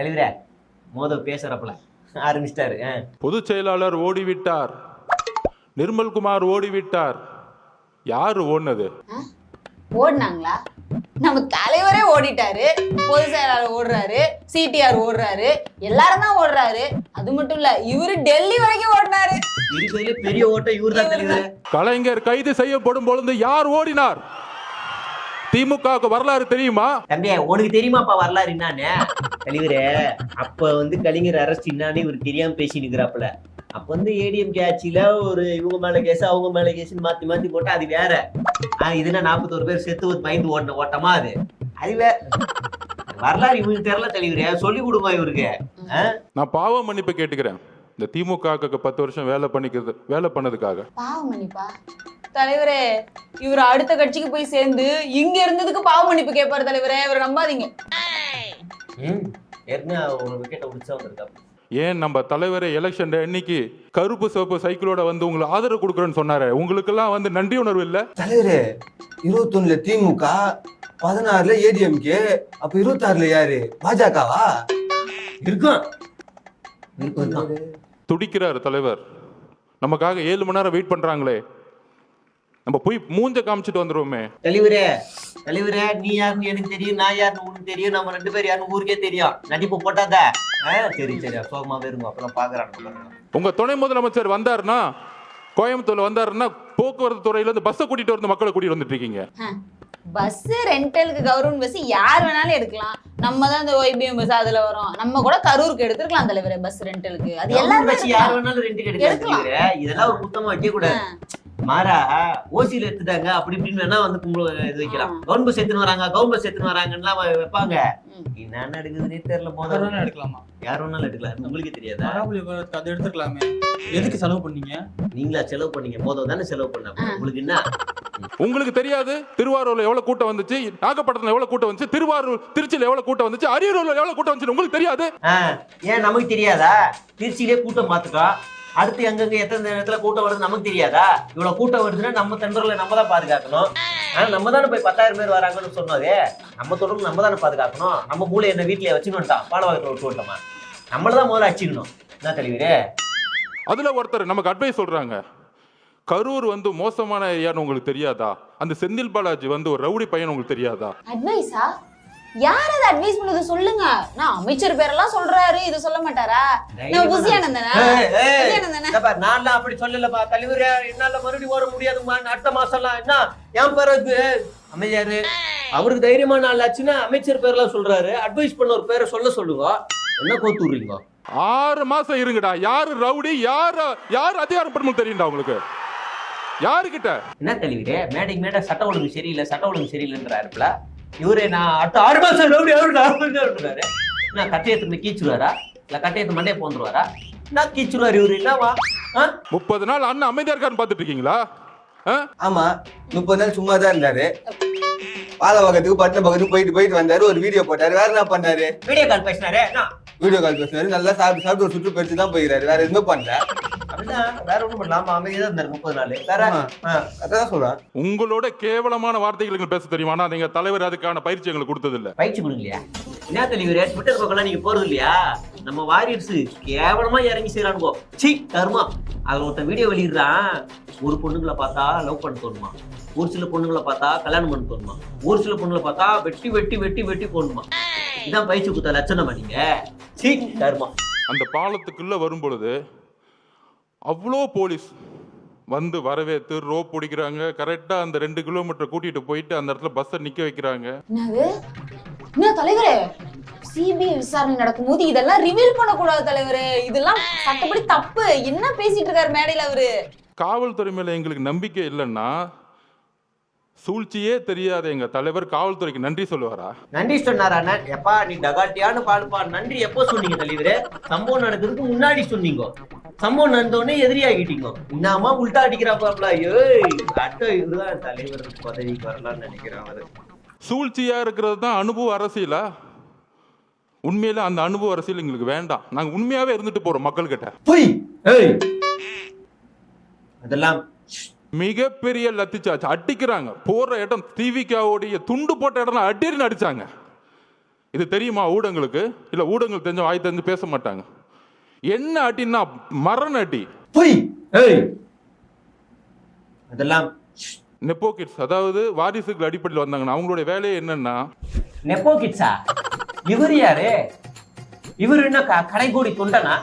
தலைவரே மோத பேசுறப்பல. ஆரம்பிச்சிட்டாரு. பொதுச் செயலாளர் ஓடிவிட்டார். நிர்மல்குமார் ஓடிவிட்டார். யார் ஓடினது? ஓடினாங்களா? நம்ம தலைவரே ஓடிட்டாரு. பொதுச் செயலாளர் ஓடுறாரு. சிடிஆர் ஓடுறாரு. எல்லாரும் தான் ஓடுறாரு. அது மட்டும் இல்ல இவரு டெல்லி வரைக்கும் ஓடினாரு. பெரிய ஓட்டம் இவர்தான் தலைவரே கலைஞர் கைது செய்யப்படும் பொழுது யார் ஓடினார்? திமுகவுக்கு வரலாறு தெரியுமா? தம்பி உனக்கு தெரியுமாப்பா வரலாறு என்னான்னு? தலைவரே அப்ப வந்து கலைஞர் அரெஸ்ட் என்னான்னு இவர் தெரியாம பேசி நிக்கிறாப்புல அப்ப வந்து ஏடிஎம் ஆட்சியில ஒரு இவங்க மேல கேஸ் அவங்க மேல கேஸ் மாத்தி மாத்தி போட்டா அது வேற. ஆஹ் இதுனா நாற்பத்தோரு பேர் செத்து ஒரு பயந்து ஓடின ஓட்டமா அது? அது வேற வரலாறு இவங்களுக்கு தெரியல தலைவரே சொல்லி கொடுமா இவருக்கு. ஆஹ் நான் பாவ மன்னிப்பு கேட்டுக்கிறேன். இந்த திமுகவுக்கு பத்து வருஷம் வேலை பண்ணிக்கிறது வேலை பண்ணதுக்காக. பாவம் மன்னிப்பா. தலைவரே இவர் அடுத்த கட்சிக்கு போய் சேர்ந்து இங்க இருந்ததுக்கு பாவ மன்னிப்பு கேட்பாரு தலைவரே இவரை நம்பாதீங்க. ம் ஏற்கனவே ஒரு விக்கெட்டை உடிச்சா வந்திருக்காரு. ஏன் நம்ம தலைவரை எலெக்ஷன் அன்னைக்கு கருப்பு சிவப்பு சைக்கிளோட வந்து உங்களுக்கு ஆதரவு கொடுக்குறேன்னு சொன்னாரு உங்களுக்கெல்லாம் வந்து நன்றி உணர்வு இல்ல? தலைவரே இருபத்தொன்னுல திமுக பதினாறுல ஏடிஎம்கே அப்ப இருபத்தாறுல யாரு? பாஜகவா? இருக்கும் துடிக்கிறார் தலைவர். நமக்காக ஏழு மணி நேரம் வெயிட் பண்றாங்களே. நம்ம போய் மூஞ்ச காமிச்சிட்டு வந்துருவோமே. தலைவரே தலைவரே நீ யாருன்னு எனக்கு தெரியும் நான் யாருன்னு உனக்கு தெரியும் நம்ம ரெண்டு பேர் யாருன்னு ஊருக்கே தெரியும். நடிப்பு போட்டாத. சரி சரி சோகமாவே இருங்க அப்பெல்லாம் பாக்குறாங்க உங்க துணை முதலமைச்சர் வந்தாருன்னா கோயம்புத்தூர்ல வந்தாருன்னா போக்குவரத்து துறையில இருந்து பஸ்ஸை கூட்டிட்டு வந்து மக்களை கூட்டிட்டு வந்துட்டு இருக்கீங்க. பஸ் ரெண்டலுக்கு கவர்மெண்ட் பஸ் யார் வேணாலும் எடுக்கலாம். நம்ம தான் இந்த ஒய்பிஎம் பஸ் அதுல வரோம். நம்ம கூட கரூருக்கு எடுத்துக்கலாம் தலைவரே பஸ் ரெண்டலுக்கு. அது எல்லாருமே யார். வேணாலும் ரெண்டு கிடைக்காது எடுக்கலாம். இதெல்லாம் ஒரு குத்தமா வைக்க கூடாது. மாறா ஓசியில எடுத்துட்டாங்க அப்படி இப்படின்னு வேணா வந்து கும்பல இது வைக்கலாம். கவர்மெண்ட் சேர்த்துன்னு வராங்க கவர்மெண்ட் சேர்த்துன்னு வராங்கன்னு வைப்பாங்க. என்ன நடக்குதுன்னே தெரியல போதும் எடுக்கலாமா? யார் வேணாலும் எடுக்கலாம் உங்களுக்கு தெரியாதா? அதை எடுத்துக்கலாமே. எதுக்கு செலவு பண்ணீங்க? நீங்களா செலவு பண்ணீங்க போதும் தானே செலவு பண்ண. உங்களுக்கு என்ன? உங்களுக்கு தெரியாது திருவாரூர்ல எவ்வளவு கூட்டம் வந்துச்சு நாகப்பட்டினத்துல எவ்வளவு கூட்டம் வந்துச்சு திருவாரூர் திருச்சியில எவ்வளவு கூட்டம் வந்துச்சு அரியலூர்ல எவ்வளவு கூட்டம் வந்துச்சு உங்களுக்கு தெரியாது? ஏன் நமக்கு தெரியாதா? திருச்சியிலே கூட்டம் பார்த்துட்டோம். அடுத்து எங்கெங்க எத்தனை நேரத்துல கூட்டம் வருது நமக்கு தெரியாதா? இவ்வளவு கூட்டம் வருதுன்னா நம்ம தொண்டர்களை நம்ம தான் பாதுகாக்கணும். ஆனா நம்ம தானே போய் பத்தாயிரம் பேர் வராங்கன்னு சொன்னதே நம்ம தொடர்ந்து நம்ம தானே பாதுகாக்கணும். நம்ம மூளை என்ன வீட்டுல வச்சுக்கணும்ட்டான் பாலவாக்கத்தில் விட்டு விட்டோமா? நம்மள தான் முதல்ல அடிச்சுக்கணும். என்ன தலைவரே? அதுல ஒருத்தர் நமக்கு அட்வைஸ் சொல்றாங்க. கரூர் வந்து மோசமான ஏரியான்னு உங்களுக்கு தெரியாதா? அந்த செந்தில் பாலாஜி வந்து ஒரு ரவுடி பையன் உங்களுக்கு தெரியாதா? அட்வைஸா யார் அதை அட்வைஸ் பண்ணது சொல்லுங்க. நான் அமைச்சர் பேரெல்லாம் சொல்றாரு இது சொல்ல மாட்டாரா? நம்ம புசியானந்தனா பாரு, நான்லாம் அப்படி சொல்லலப்பா. தலைவரே என்னால மறுபடியும் வர முடியாதுமா அடுத்த மாசம்லாம் என்ன? என் பிறகு அமைச்சர் அவருக்கு தைரியமா நாள் ஆச்சுன்னா அமைச்சர் பேர்லாம் சொல்றாரு. அட்வைஸ் பண்ண ஒரு பேரை சொல்ல சொல்லுங்க. என்ன கோத்துறீங்க ஆறு மாசம் இருங்கடா. யாரு ரவுடி? யாரு யாரு அதிகாரம் பெருமல் தெரியும்டா உங்களுக்கு? யாருக்கிட்ட? என்ன தலைவரே? மேடைக்கு மேடை சட்ட ஒழுங்கு சரியில்லை சட்ட ஒழுங்கு இவரு நான் அடுத்த ஆறு மாசம் ரவுடி அவரு நான் கட்டையத்து கீச்சுருவாரா? இல்ல கட்டையத்து மண்டையை போந்துருவாரா? நான் கீச்சுருவாரு இவரு என்னவா? முப்பது நாள் அண்ணன் அமைதியா இருக்கான்னு பார்த்துட்டு இருக்கீங்களா? ஆ? ஆமா முப்பது நாள் சும்மா தான் இருந்தாரு பாலவாக்கத்துக்கு பட்டின பக்கத்துக்கு போயிட்டு போயிட்டு வந்தாரு ஒரு வீடியோ போட்டாரு. வேற என்ன பண்ணாரு? வீடியோ கால் பேசினாரே வீடியோ கால் பேசினாரு நல்லா சாப்பிட்டு சாப்பிட்டு ஒரு சுற்று போயிட்டு தான் போயிடுறாரு வேற எதுவுமே பண்ணல. வேற ஒண்ணும் பண்ணலாமா அமைதியா தான் இருந்தாரு முப்பது நாள். வேற. அதான் சொல்றேன். உங்களோட கேவலமான வார்த்தைகள் எங்களுக்கு பேச தெரியுமா ஆனா நீங்க தலைவர் அதுக்கான பயிற்சி எங்களுக்கு கொடுத்தது இல்ல பயிற்சி கொடுங்கலையா என்ன தலைவரே ட்விட்டர் பக்கம்லாம் நீங்க போறது இல்லையா நம்ம வாரியர்ஸ் கேவலமா இறங்கி செய்யறானுங்கோ சி கருமா அதுல ஒருத்தன் வீடியோ வெளியிடுறான். ஒரு பொண்ணுங்களை பார்த்தா லவ் பண்ண தோணுமா? ஒரு சில பொண்ணுங்களை பார்த்தா கல்யாணம் பண்ண தோணுமா? ஒரு சில பொண்ணுங்களை பார்த்தா வெட்டி வெட்டி வெட்டி வெட்டி போடணுமா? இதான் பயிற்சி கொடுத்த லட்சணமா நீங்க? சி கருமா அந்த பாலத்துக்குள்ள வரும் பொழுது அவ்வளோ போலீஸ் வந்து வரவேற்று ரோப் பிடிக்கிறாங்க. கரெக்டா அந்த ரெண்டு கிலோமீட்டர் கூட்டிட்டு போயிட்டு அந்த இடத்துல பஸ்ஸை நிக்க வைக்கிறாங்க. என்னது? என்ன தலைவரே? சிபிஐ விசாரணை நடக்கும்போது இதெல்லாம் ரிவீல் பண்ணக்கூடாது தலைவரே. இதெல்லாம் சட்டப்படி தப்பு. என்ன பேசிட்டு இருக்காரு மேடையில அவரு? காவல்துறை மேல எங்களுக்கு நம்பிக்கை இல்லைன்னா சூழ்ச்சியே தெரியாத எங்க தலைவர் காவல்துறைக்கு நன்றி சொல்லுவாரா? நன்றி சொன்னாரா அண்ணன்? எப்பா நீ டகாட்டியான பாடுப்பா. நன்றி. எப்போ சொன்னீங்க தலைவரே? சம்பவம் நடக்கிறதுக்கு முன்னாடி சொன்னீங்க. சம்பவம் நடந்தோடனே எதிரியாகிட்டீங்க. இன்னாமா உள்டா அடிக்கிறாப்பாப்ல ஏய் அட்ட இவருதான் தலைவர் பதவிக்கு வரலாம்னு நினைக்கிறேன் அவரு. சூழ்ச்சியா இருக்கிறது தான் அனுபவ அரசியலா? உண்மையில அந்த அனுபவ அரசியல் எங்களுக்கு வேண்டாம். நாங்க உண்மையாவே இருந்துட்டு போறோம் மக்கள்கிட்ட. பொய்! ஏய்! அதெல்லாம் மிகப்பெரிய லத்திச்சாச்சு. அடிக்கிறாங்க. போற இடம் திவிகாவுடைய துண்டு போட்ட இடம் அடின்னு அடிச்சாங்க. இது தெரியுமா ஊடகங்களுக்கு? இல்லை ஊடகங்கள் தெரிஞ்ச வாய் தெரிஞ்சு பேச மாட்டாங்க. என்ன அட்டின்னா மரண அடி. போய். ஏய். அதெல்லாம் நெப்போ கிட்ஸ் அதாவது வாரிசுகள் அடிப்படையில் வந்தாங்கன்னா அவங்களுடைய வேலையே என்னன்னா? நெப்போ கிட்ஸா இவர் யாரு? இவர் என்ன கடைகோடி தொண்டனா?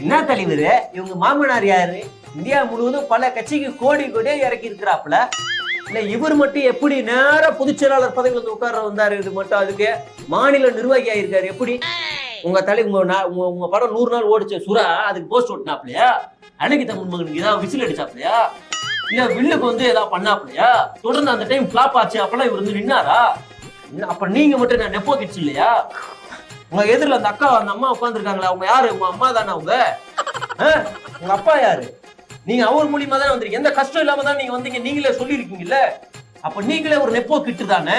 என்ன தலைவர் இவங்க மாமனார் யாரு? இந்தியா முழுவதும் பல கட்சிக்கு கோடி கோடியே இறக்கி இருக்கிறாப்புல. இல்ல இவர் மட்டும் எப்படி நேரா பொதுச் செயலாளர் பதவியில வந்து உட்கார வந்தாரு? இது மட்டும் அதுக்கு மாநில நிர்வாகி ஆயிருக்காரு எப்படி? உங்க தலை உங்க உங்க படம் நூறு நாள் ஓடிச்ச. சுறா அதுக்கு போஸ்ட் ஓட்டினாப்லையா? அன்னைக்கு தமிழ் மகனுக்கு ஏதாவது விசில் அடிச்சாப்லையா? இல்ல வில்லுக்கு வந்து ஏதாவது பண்ணாப்லையா? தொடர்ந்து அந்த டைம் ஃபிளாப் ஆச்சு அப்பெல்லாம் இவர் வந்து நின்னாரா? அப்ப நீங்க மட்டும் நான் நெப்போ கிட்ஸ் இல்லையா? உங்க எதிரில் அந்த அக்கா அந்த அம்மா உட்காந்துருக்காங்களா அவங்க யாரு? உங்க அம்மா தானே அவங்க? ஆ? உங்க அப்பா யாரு? நீங்க அவர் மூலியமா தானே வந்திருக்கீங்க. எந்த கஷ்டம் இல்லாம தான் நீங்க வந்தீங்க. நீங்களே சொல்லியிருக்கீங்கல்ல? அப்ப நீங்களே ஒரு நெப்போ கிட்டு தானே?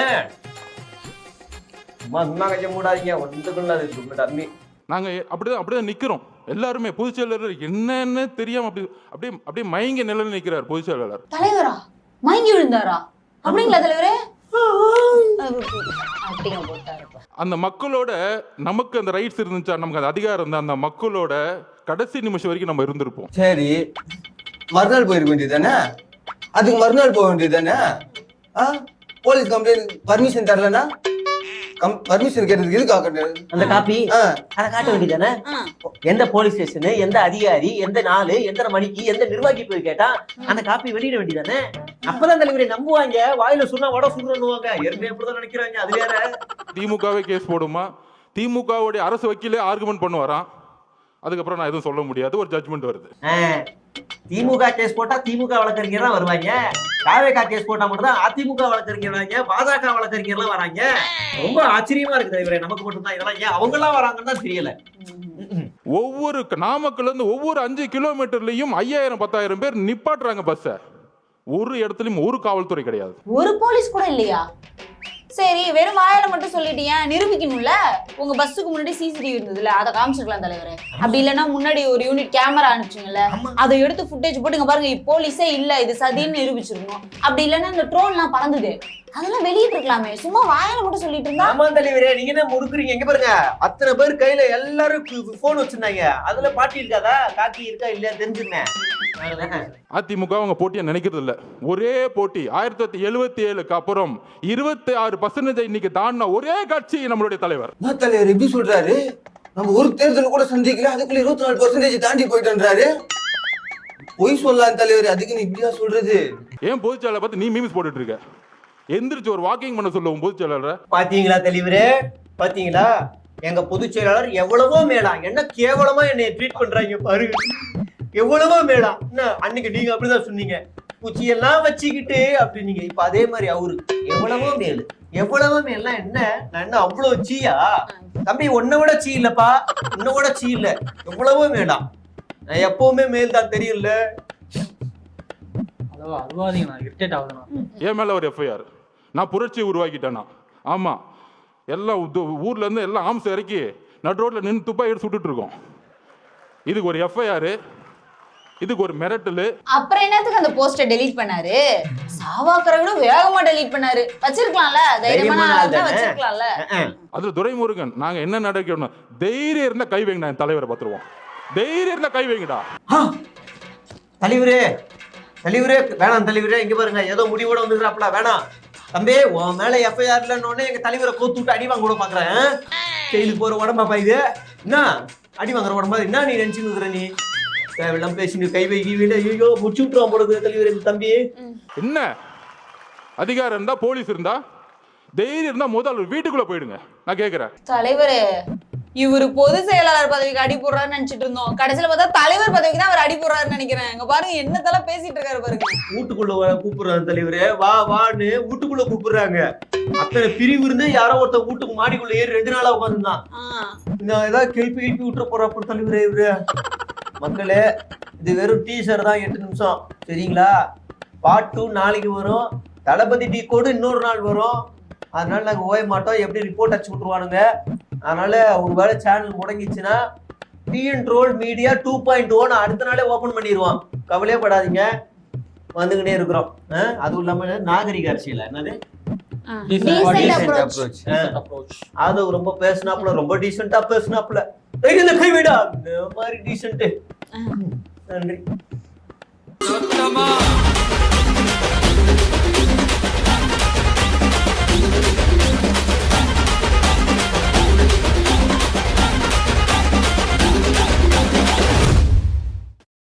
சும்மா சும்மா கைய மூடாதீங்க. ஒன்றுக்குள்ள அது டம்மி நாங்க அப்படிதான் அப்படிதான் நிக்கிறோம். எல்லாருமே பொதுச் செயலாளர் என்னன்னு தெரியாம அப்படி அப்படியே அப்படியே மயங்க நிலையில் நிக்கிறார் பொதுச் செயலாளர். தலைவரா? மயங்கி விழுந்தாரா? அப்படிங்களா தலைவரே? அந்த மக்களோட நமக்கு அந்த ரைட்ஸ் இருந்துச்சா? நமக்கு அந்த அதிகாரம் இருந்தா அந்த மக்களோட கடைசி நிமிஷம் வரைக்கும் நம்ம இருந்திருப்போம். சரி. மறுநாள் போயிருக்க வேண்டியது தானே அதுக்கு மறுநாள் போக வேண்டியது தானே ஆ? போலீஸ் கம்ப்ளைண்ட் பர்மிஷன் தரலனா? கம் பர்மிஷன் கேட்டதுக்கு எதுக்கு ஆக்கணும் அந்த காப்பி? அதை காட்ட வேண்டியதானே. எந்த போலீஸ் ஸ்டேஷனு எந்த அதிகாரி எந்த நாள் எந்த மணிக்கு எந்த நிர்வாகி போய் கேட்டா அந்த காப்பி வெளியிட வேண்டியதானே? அப்பதான் தலைவரை நம்புவாங்க. வாயில சொன்னா வட சுடுறன்னுவாங்க. ஏற்கனவே அப்படிதான் நினைக்கிறாங்க. அது வேற. திமுகவே கேஸ் போடுமா? திமுகவுடைய அரசு வக்கீலே ஆர்குமெண்ட் பண்ணுவாராம். அதுக்கப்புறம் நான் எதுவும் சொல்ல முடியாது. ஒரு ஜட்மெண்ட் வருது. திமுக கேஸ் போட்டா திமுக வழக்கறிஞர் தான் வருவாங்க. தாவேகா கேஸ் போட்டா மட்டும் தான் அதிமுக வழக்கறிஞர் வராங்க பாஜக வழக்கறிஞர்லாம் வராங்க. ரொம்ப ஆச்சரியமா இருக்கு தலைவரே நமக்கு மட்டும் தான் இதெல்லாம் ஏன் அவங்க எல்லாம் வராங்கன்னு தான் தெரியல. ஒவ்வொரு நாமக்கல்ல இருந்து ஒவ்வொரு அஞ்சு கிலோமீட்டர்லயும் ஐயாயிரம் பத்தாயிரம் பேர் நிப்பாட்டுறாங்க பஸ்ஸை ஒரு இடத்துலயும் ஒரு காவல்துறை கிடையாது. ஒரு போலீஸ் கூட இல்லையா? சரி வெறும் வாயால மட்டும் சொல்லிட்டீங்க நிரூபிக்கணும்ல? உங்க பஸ்ஸுக்கு முன்னாடி சிசிடிவி இருந்ததுல அதை காமிச்சிருக்கலாம் தலைவரே. அப்படி இல்லைன்னா முன்னாடி ஒரு யூனிட் கேமரா அனுப்பிச்சிங்கல்ல அதை எடுத்து ஃபுட்டேஜ் போட்டு இங்க பாருங்க போலீஸே இல்ல இது சதின்னு நிரூபிச்சிருக்கணும். அப்படி இல்லைன்னா இந்த ட்ரோன்லாம் பறந்தது. அதெல்லாம் வெளியிட்டு இருக்கலாமே சும்மா வாயால மட்டும் சொல்லிட்டு இருந்தா? ஆமா தலைவரே நீங்க என்ன முறுக்குறீங்க? எங்க பாருங்க. அத்தனை பேர் கையில எல்லாரும் போன் வச்சிருந்தாங்க. அதுல பாட்டி இருக்காதா? காக்கி இருக்கா இல்லையா? தெரிஞ்சுருந்தேன் அதிமுக அவங்க போட்டியை நினைக்கிறது இல்ல. ஒரே போட்டி ஆயிரத்தி தொள்ளாயிரத்தி எழுபத்தி ஏழுக்கு அப்புறம் இருபத்தி ஆறு பர்சன்டேஜ் இன்னைக்கு தாண்டின ஒரே கட்சி நம்மளுடைய தலைவர். தலைவர் எப்படி சொல்றாரு. நம்ம ஒரு தேர்தல் கூட சந்திக்கல அதுக்குள்ள இருபத்தி நாலு பர்சன்டேஜ் தாண்டி போயிட்டோன்றாரு. பொய் சொல்லலாம் தலைவர் அதுக்கு நீ இப்படியா சொல்றது? ஏன் பொதுச் செயலாளர் பார்த்து நீ மீம்ஸ் போட்டுட்டு இருக்க எந்திரிச்சு ஒரு வாக்கிங் பண்ண சொல்லுவோம் பொதுச் செயலாளரை பாத்தீங்களா தலைவரே? பாத்தீங்களா? எங்க பொதுச் செயலாளர் எவ்வளவோ மேலா என்ன கேவலமா என்னை ட்ரீட் பண்றாங்க பாருங்க. எவ்வளவோ மேலா என்ன அன்னைக்கு நீங்க அப்படிதான் சொன்னீங்க. குச்சியெல்லாம் வச்சுக்கிட்டு அப்படின்னீங்க. இப்ப அதே மாதிரி அவரு. எவ்வளவோ மேலு. எவ்வளவோ மேல்லாம் என்ன? நான் என்ன அவ்வளவு சீயா? தம்பி உன்னை விட சீ இல்லப்பா. உன்னை விட சீ இல்ல. எவ்வளவோ மேலா நான் எப்பவுமே மேல் தான் தெரியும்ல. என் மேல ஒரு எஃப்ஐஆர் நான் புரட்சி உருவாக்கிட்டேனா ஆமா. எல்லாம் ஊர்ல இருந்து எல்லாம் ஆம்ஸ் இறக்கி நடு ரோட்ல நின்று துப்பா எடுத்து சுட்டுட்டு இருக்கோம். இதுக்கு ஒரு எஃப்ஐஆர் இதுக்கு ஒரு மிரட்டல். அப்புறம் என்னத்துக்கு அந்த போஸ்டர் டெலீட் பண்ணாரு? சாவாக்கரை விட வேகமா டெலீட் பண்ணாரு. வச்சிருக்கலாம்ல? தைரியமான. வச்சிருக்கலாம்ல? அதுல துரைமுருகன். நாங்க என்ன நடக்கணும் தைரியம் இருந்தா கை வைங்கடா என் தலைவரை பார்த்துருவோம். தைரியம் இருந்தா கை வைங்கடா. தலைவரே தலைவரே வேணாம் தலைவரே இங்க பாருங்க ஏதோ முடிவோட வந்துக்கிறாப்ல வேணாம். தம்பி உன் மேல எஃப்ஐஆர் இல்லைன்னு எங்க தலைவரை கோத்து விட்டு அடி வாங்க கூட பாக்குறேன். ஜெயிலுக்கு போற உடம்பாப்பா இது? என்ன? அடி வாங்குற உடம்பா? என்ன நீ நினைச்சுன்னு இருக்கிற நீ? தேவையில்லாம பேசி கை வை கீ வீடு ஐயோ முடிச்சு விட்டுருவான் போடுது தலைவர் இந்த தம்பி. என்ன? அதிகாரம் இருந்தா போலீஸ் இருந்தா? தைரியம் இருந்தா முதல் வீட்டுக்குள்ள போயிடுங்க. நான் கேக்குறேன். தலைவரே இவரு பொது செயலாளர் பதவிக்கு அடி போடுறாருன்னு நினைச்சிட்டு இருந்தோம். கடைசியில பார்த்தா தலைவர் பதவிக்கு தான் அவர் அடி போடுறாருன்னு நினைக்கிறேன். இங்க பாருங்க என்னத்தெல்லாம் பேசிட்டு இருக்காரு பாருங்க. வீட்டுக்குள்ள வா- கூப்பிடுறாங்க தலைவரே. வா வான்னு வீட்டுக்குள்ள கூப்பிடுறாங்க. அத்தனை பிரிவு இருந்து யாரோ ஒருத்தன் வீட்டுக்கு மாடிக்குள்ள ஏறி ரெண்டு நாளா உட்காந்துருந்தான் நான் ஏதாவது கிளப்பி கிளப்பி விட்டுற போறாப்பு தலைவரே இவரு. மக்களே இது வெறும் டீசர் தான் எட்டு நிமிஷம். சரிங்களா? பார்ட் டூ நாளைக்கு வரும். தளபதி டீ கோடு இன்னொரு நாள் வரும். அதனால நாங்க ஓய மாட்டோம். எப்படி ரிப்போர்ட் அடிச்சு விட்டுருவானுங்க அதனால ஒரு வேளை channel முடங்கிச்சுன்னா TN troll media two point one அடுத்த நாளே ஓபன் பண்ணிடுவோம் கவலையே படாதீங்க. வந்துகிட்டே இருக்கிறோம். ஆ? அதுவும் இல்லாம நாகரிக அரசியல்? என்னது. ஆதவ் ரொம்ப பேசினாப்புல ரொம்ப டீசெண்டா பேசினாப்புல. கையில கை விடா. இந்த மாதிரி டீசென்ட் நன்றி சொந்தமா